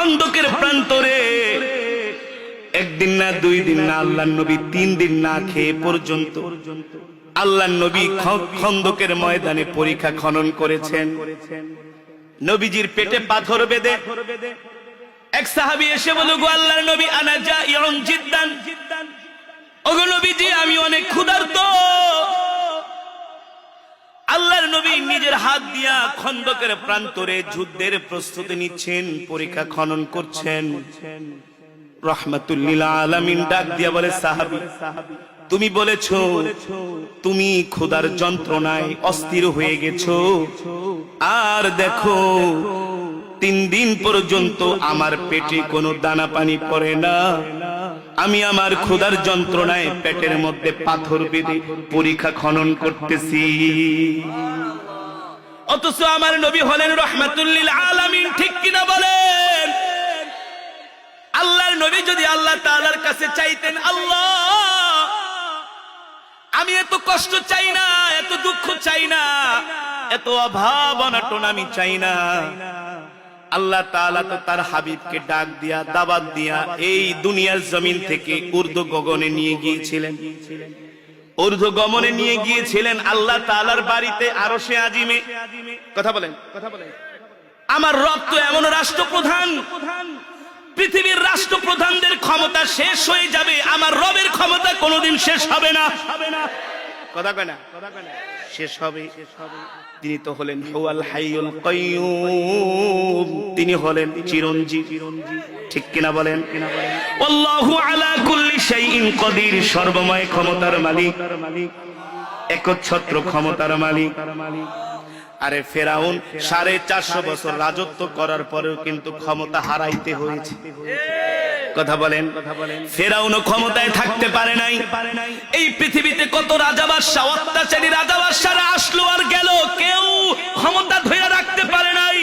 খন্দকের প্রান্তরে। একদিন না, দুই দিন না, আল্লাহ নবী তিন দিন না খেয়ে পর্যন্ত আল্লাহ নবী খন্দকের ময়দানে পরীক্ষা খনন করেছেন। নবীজির পেটে পাথর বেঁধে এক সাহাবি এসে বলো গো আল্লাহর নবী, আনা যা ইয়ং জিদ্দান। ওগো নবীজি, আমি অনেক ক্ষুধার্ত। আল্লাহর নবী নিজের হাত দিয়া খন্দকের প্রান্তরে যুদ্ধের প্রস্তুতি নিচ্ছেন, পরীক্ষা খনন করছেন। রহমাতুল্লিল আলামিন ডাক দিয়া বলে, সাহাবি, তুমি বলেছ, তুমি ক্ষুধার যন্ত্রণায় অস্থির হয়ে গেছো। আর দেখো, তিন দিন পর্যন্ত আমার পেটে কোনো দানা পানি পড়ে না। আমি আমার ক্ষুধার যন্ত্রণায় পেটের মধ্যে পাথর বেঁধে পরীক্ষা খনন করতেছি। অথচ আমার নবী হলেন রহমাতুল্লিল আলামিন, ঠিক কিনা বলেন? আল্লাহর নবী যদি আল্লাহ তাআলার কাছে চাইতেন, আল্লাহ! আমি এত কষ্ট চাই না, এত দুঃখ চাই না, এত অভাব অনাটন আমি চাই না। আল্লাহ তাআলা তো তার হাবিবকে ডাক দিয়া দাবাত দিয়া এই দুনিয়ার জমিন থেকে উর্দু গগনে নিয়ে গিয়েছিলেন। ঊর্ধ্ব গমনে নিয়ে গিয়েছিলেন আল্লাহ তাআলার বাড়িতে আরও সে আজিমে। কথা বলেন কথা বলেন। আমার রব তো এমন রাষ্ট্রপ্রধান। পৃথিবীর রাষ্ট্রপ্রধানদের ক্ষমতা শেষ হয়ে যাবে আমার রবের ক্ষমতা কোনোদিন শেষ হবে না কথা কয় না। শেষ হবে। তিনি তো হলেন হুয়াল হাইয়ুল কাইয়ুম। তিনি হলেন চিরঞ্জীব। ঠিক কিনা বলেন? আল্লাহু আলা কুল্লি শাইইন কদির, সর্বময় ক্ষমতার মালিক, একচ্ছত্র ক্ষমতার মালিক। আরে ফেরাউন, সাড়ে চারশো বছর রাজত্ব করার পরেও কিন্তু ক্ষমতা হারাইতে হয়েছে। কথা বলেন। ফেরাউন ক্ষমতায় থাকতে পারে নাই। এই পৃথিবীতে কত রাজা বাদশা অত্যাচারী রাজা বাদশারা আসলো আর গেল, কেউ ক্ষমতা ধরে রাখতে পারে নাই।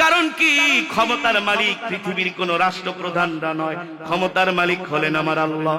কারণ কি? ক্ষমতার মালিক পৃথিবীর কোন রাষ্ট্রপ্রধানরা নয়। ক্ষমতার মালিক হলেন আমার আল্লাহ।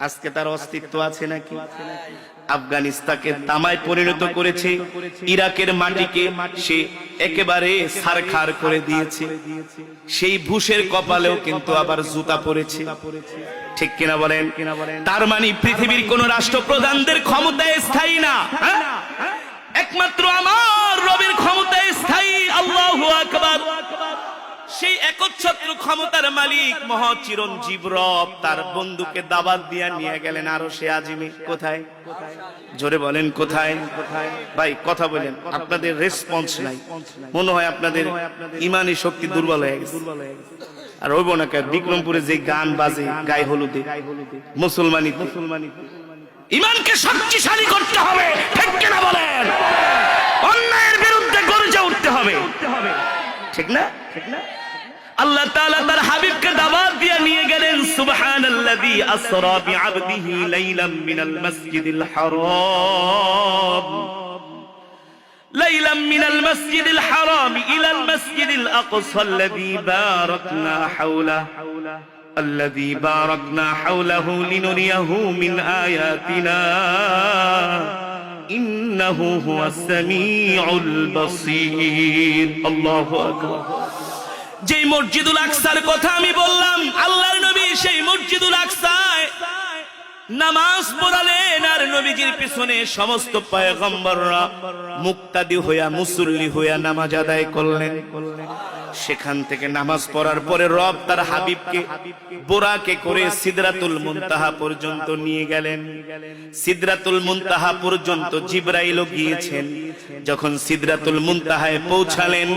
আজকে তার অস্তিত্ব আছে নাকি? আফগানিস্তানকে তামায় পরিণত করেছে, ইরাকের মাটিকে সে একেবারে সারখার করে দিয়েছে। সেই ভুষের কপালেও কিন্তু আবার জুতা পড়েছে। ঠিক কিনা বলেন? তার মানে পৃথিবীর কোন রাষ্ট্রপ্রধানদের ক্ষমতায় স্থায়ী না হ্যাঁ? একমাত্র আমার রবের ক্ষমতায় স্থায়ী, আল্লাহু আকবার। সেই একচ্ছত্র ক্ষমতার মালিক মহা চিরঞ্জীব রব, তার বন্ধুকে দাবাত দিয়া নিয়ে গেলেন আরও সে আজিমে। কোথায়? জোরে বলেন, কোথায়? ভাই, কথা বলেন, আপনাদের রেসপন্স নাই। মনে হয় আপনাদের ইমানি শক্তি দুর্বল হয়ে গেছে। আর ওইব না কেন? বিক্রমপুরে যে গান বাজে গায়ে হলুদে। মুসলমানি মুসলমানি ইমানকে শক্তিশালী করতে হবে, ঠিক কিনা বলেন? অন্যায়ের বিরুদ্ধে গর্জে উঠতে হবে। ঠিক না ঠিক না? আল্লাহ তাআলা তার হাবিবকে দাওয়াত দিয়ে নিয়ে গেলেন সুবহানাল্লাযী আসরা বিআবদিহি লাইলাম মিনাল মাসজিদিল হারাম ليلا من المسجد الحرام إلى المسجد الأقصى الذي باركنا حوله الذي باركنا حوله لنريه من آياتنا إنه هو السميع البصير الله أكبر যেই মসজিদুল আকসার কথা আমি বললাম, আল্লাহর নবী সেই মসজিদুল আকসায় নামাজ পড়ালেন আর নবীজির পিছনে সমস্ত পায়গম্বররা মুক্তাদি হইয়া মুসল্লি হইয়া নামাজ আদায় করলেন। করলেন সেখান থেকে নামাজ পড়ার পরে রব তার হাবিবকে, বোরাকে করে সিদরাতুল মুনতাহা পর্যন্ত নিয়ে গেলেন। সিদরাতুল মুনতাহা পর্যন্ত জিব্রাইলও গিয়েছেন। যখন সিদরাতুল মুনতাহায় পৌঁছালেন,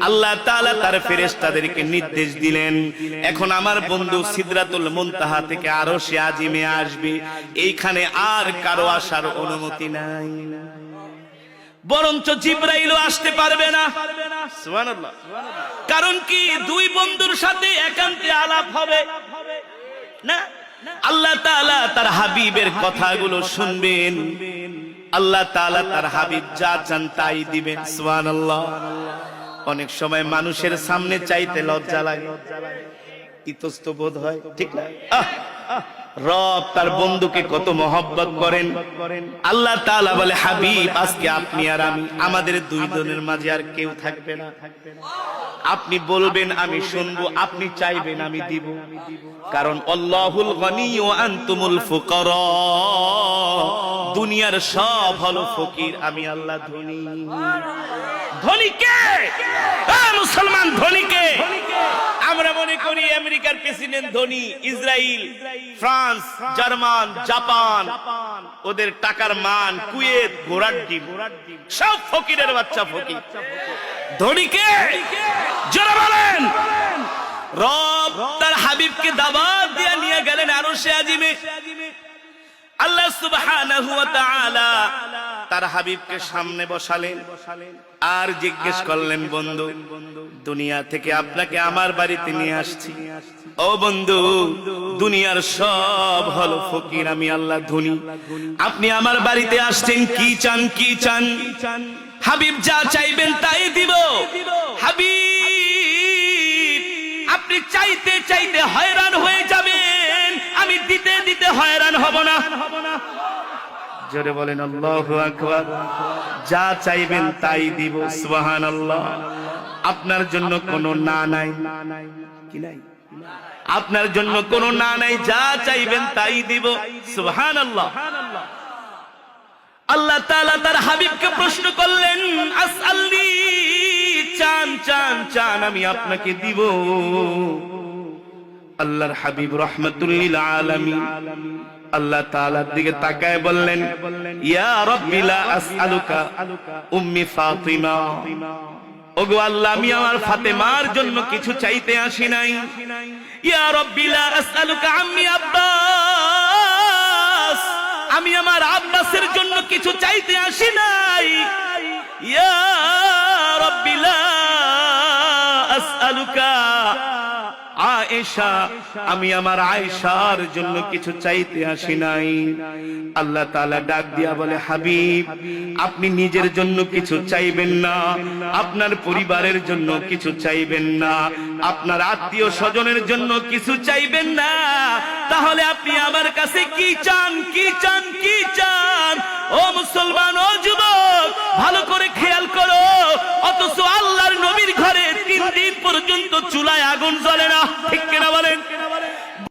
আল্লাহ তাআলা তার ফেরেশতাদেরকে নির্দেশ দিলেন, এখন আমার বন্ধু সিদরাতুল মুনতাহা থেকে আরও সে আজিমে আসবে। এইখানে আর কারও আসার অনুমতি নাই। বরঞ্চ জিব্রাইলও আসতে পারবে না। কারণ কি? দুই বন্ধুর সাথে একান্তে আলাপ হবে। না? আল্লাহ তাআলা তার হাবিবের কথাগুলো শুনবেন। আল্লাহ তাআলা তার হাবিব যা চান তাই দিবেন। সুবহানাল্লাহ। অনেক সময় মানুষের সামনে চাইতে লজ্জা লাগে। ইতস্ত বোধ হয় ঠিক না? আহ! রব তার বন্ধুকে কত মহব্বত করেন। আল্লাহ তাআলা বলে, হাবিব, আজকে আপনি আর আমি, আমাদের দুই জনের মাঝে আর কেউ থাকবে না। আপনি বলবেন, আমি শুনব, আপনি চাইবেন, আমি দিব। কারণ ও আনতুমুল ফুকারা। দুনিয়ার সব হলো ফকির, আমি আল্লাহ ধনী। মুসলমান ধনীকে? আমরা মনে করি আমেরিকার প্রেসিডেন্ট ধনী ইসরায়েল ফ্রান্স, জার্মান, জাপান। ওদের টাকার মান কুয়েত ঘোড়ার ডিম। সব ফকিরের বাচ্চা ফকির। ধনীকে? যারা বলেন। রব তার হাবিবকে দাবাত দিয়ে নিয়ে গেলেন আরও সে আজিমে। আল্লাহ সুবহানাহু তার হাবিবকে সামনে বসালেন। আর জিজ্ঞেস করলেন, বন্ধু, দুনিয়া থেকে আপনাকে আমার বাড়িতে নিয়ে আসছি। ও বন্ধু, দুনিয়ার সব হলো ফকির, আমি আল্লাহ ধনী। আপনি আমার বাড়িতে আসছেন, কি চান কি চান? হাবিব যা চাইবেন তাই দিব। হাবিব, আপনি চাইতে চাইতে হয়রান হয়ে যাবেন। আমি দিতে দিতে হয়রান হব না। জোরে বলেন, আল্লাহ আকবার। যা চাইবেন তাই দিব সুবাহান আল্লাহ আপনার জন্য কোনো না নাই। কি নাই? আপনার জন্য কোনো না নাই, যা চাইবেন তাই দিব সুবহান আল্লাহ আল্লাহ তাআলা তার হাবিবকে প্রশ্ন করলেন, আসআলনি, চান চান চান, আমি আপনাকে দিব। আল্লাহর হাবিব রহমাতুল্লিল আলামিন। আল্লাহ তাআলার দিকে তাকায় বললেন আল্লাহ, আমি আমার ফাতেমার জন্য কিছু চাইতে আসি নাই। আমি আমার আব্বাসের জন্য কিছু চাইতে আসি নাই। ইয়া রাব্বি আয়েশা, আমি আমার আয়েশার জন্য কিছু চাইতে আসি নাই। আল্লাহ তাআলা ডাক দিয়া বলে, হাবিব, আপনি নিজের জন্য কিছু চাইবেন না, আপনার পরিবারের জন্য কিছু চাইবেন না, আপনার আত্মীয় স্বজনের জন্য কিছু চাইবেন না। তাহলে আপনি আমার কাছে কি চান কি চান কি চান? ও মুসলমান, ও যুবক, ভালো করে চুলায় আগুন জ্বলে না ঠিক কিনা বলেন?